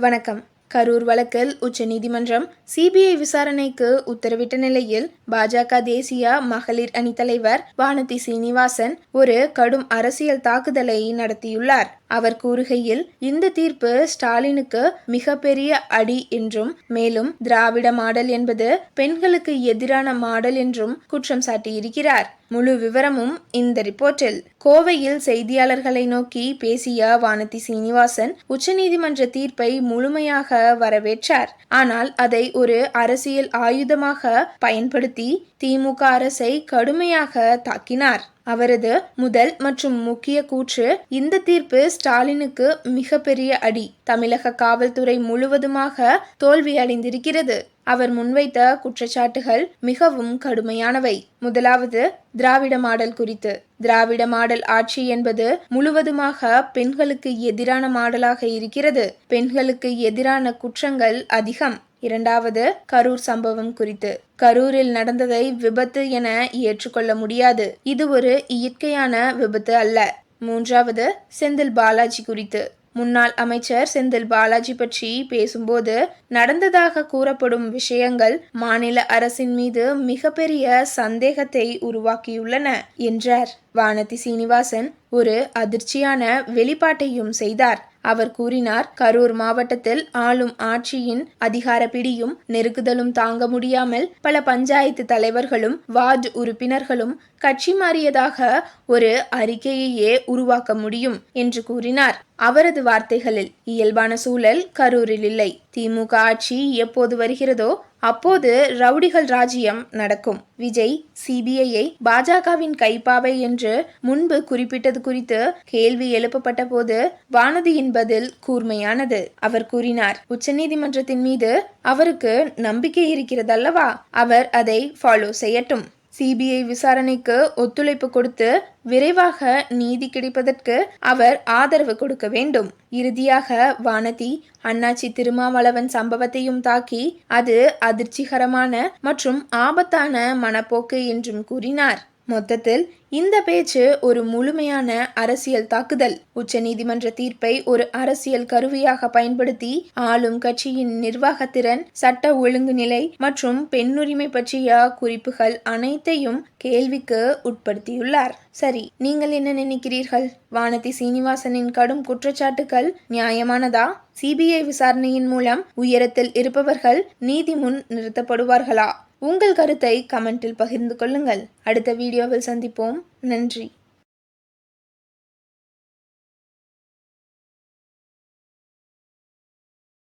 வணக்கம். கரூர் வழக்கில் உச்சநீதிமன்றம் சிபிஐ விசாரணைக்கு உத்தரவிட்ட நிலையில் பாஜக தேசிய மகளிர் அணி தலைவர் வானதி சீனிவாசன் ஒரு கடும் அரசியல் தாக்குதலை நடத்தியுள்ளார். அவர் கூறுகையில் இந்த தீர்ப்பு ஸ்டாலினுக்கு மிகப்பெரிய அடி என்றும் மேலும் திராவிட மாடல் என்பது பெண்களுக்கு எதிரான மாடல் என்றும் குற்றம் சாட்டியிருக்கிறார். முழு விவரமும் இந்த ரிப்போர்ட்டில். கோவையில் செய்தியாளர்களை நோக்கி பேசிய வானதி சீனிவாசன் உச்சநீதிமன்ற தீர்ப்பை முழுமையாக வரவேற்றார். ஆனால் அதை ஒரு அரசியல் ஆயுதமாக பயன்படுத்தி திமுக அரசை கடுமையாக தாக்கினார். அவரது முதல் மற்றும் முக்கிய கூற்று இந்த தீர்ப்பு ஸ்டாலினுக்கு மிகப்பெரிய அடி. தமிழக காவல்துறை முழுவதுமாக தோல்வியடைந்திருக்கிறது. அவர் முன்வைத்த குற்றச்சாட்டுகள் மிகவும் கடுமையானவை. முதலாவது திராவிட மாடல் குறித்து. திராவிட மாடல் ஆட்சி என்பது முழுவதுமாக பெண்களுக்கு எதிரான மாடலாக இருக்கிறது. பெண்களுக்கு எதிரான குற்றங்கள் அதிகம். இரண்டாவது கரூர் சம்பவம் குறித்து. கரூரில் நடந்ததை விபத்து என ஏற்றுக்கொள்ள முடியாது. இது ஒரு இயற்கையான விபத்து அல்ல. மூன்றாவது செந்தில் பாலாஜி குறித்து. முன்னாள் அமைச்சர் செந்தில் பாலாஜி பற்றி பேசும்போது நடந்ததாக கூறப்படும் விஷயங்கள் மாநில அரசின் மீது மிகப்பெரிய சந்தேகத்தை உருவாக்கியுள்ளன என்றார். வானதி சீனிவாசன் ஒரு அதிர்ச்சியான வெளிப்பாட்டையும் செய்தார். அவர் கூறினார் கரூர் மாவட்டத்தில் ஆளும் ஆட்சியின் அதிகார பிடியும் நெருக்குதலும் தாங்க முடியாமல் பல பஞ்சாயத்து தலைவர்களும் வார்டு உறுப்பினர்களும் கட்சி மாறியதாக ஒரு அறிக்கையையே உருவாக்க முடியும் என்று கூறினார். அவரது வார்த்தைகளில் இயல்பான சூழல் கரூரில் இல்லை. திமுக ஆட்சி எப்போது வருகிறதோ அப்போது ரவுடிகள் ராஜ்யம் நடக்கும். விஜய் சிபிஐயை பாஜகவின் கைப்பாவை என்று முன்பு குறிப்பிட்டது குறித்து கேள்வி எழுப்பப்பட்ட போது வானதியின் பதில் கூர்மையானது. அவர் கூறினார் உச்சநீதிமன்றத்தின் மீது அவருக்கு நம்பிக்கை இருக்கிறதல்லவா? அவர் அதை ஃபாலோ செய்யட்டும். சிபிஐ விசாரணைக்கு ஒத்துழைப்பு கொடுத்து விரைவாக நீதி கிடைப்பதற்கு அவர் ஆதரவு கொடுக்க வேண்டும். இறுதியாக வானதி அண்ணாச்சி திருமாவளவன் சம்பவத்தையும் தாக்கி அது அதிர்ச்சிகரமான மற்றும் ஆபத்தான மனப்போக்கு என்றும் கூறினார். மொத்தத்தில் இந்த பேச்சு ஒரு முழுமையான அரசியல் தாக்குதல். உச்சநீதிமன்ற தீர்ப்பை ஒரு அரசியல் கருவியாக பயன்படுத்தி ஆளும் கட்சியின் நிர்வாகத்திறன் சட்ட ஒழுங்கு நிலை மற்றும் பெண்ணுரிமை பற்றிய குறிப்புகள் அனைத்தையும் கேள்விக்கு உட்படுத்தியுள்ளார். சரி நீங்கள் என்ன நினைக்கிறீர்கள்? வானதி சீனிவாசனின் கடும் குற்றச்சாட்டுகள் நியாயமானதா? சிபிஐ விசாரணையின் மூலம் உயரத்தில் இருப்பவர்கள் நீதி முன் நிறுத்தப்படுவார்களா? உங்கள் கருத்தை கமெண்டில் பகிர்ந்து கொள்ளுங்கள். அடுத்த வீடியோவில் சந்திப்போம். நன்றி.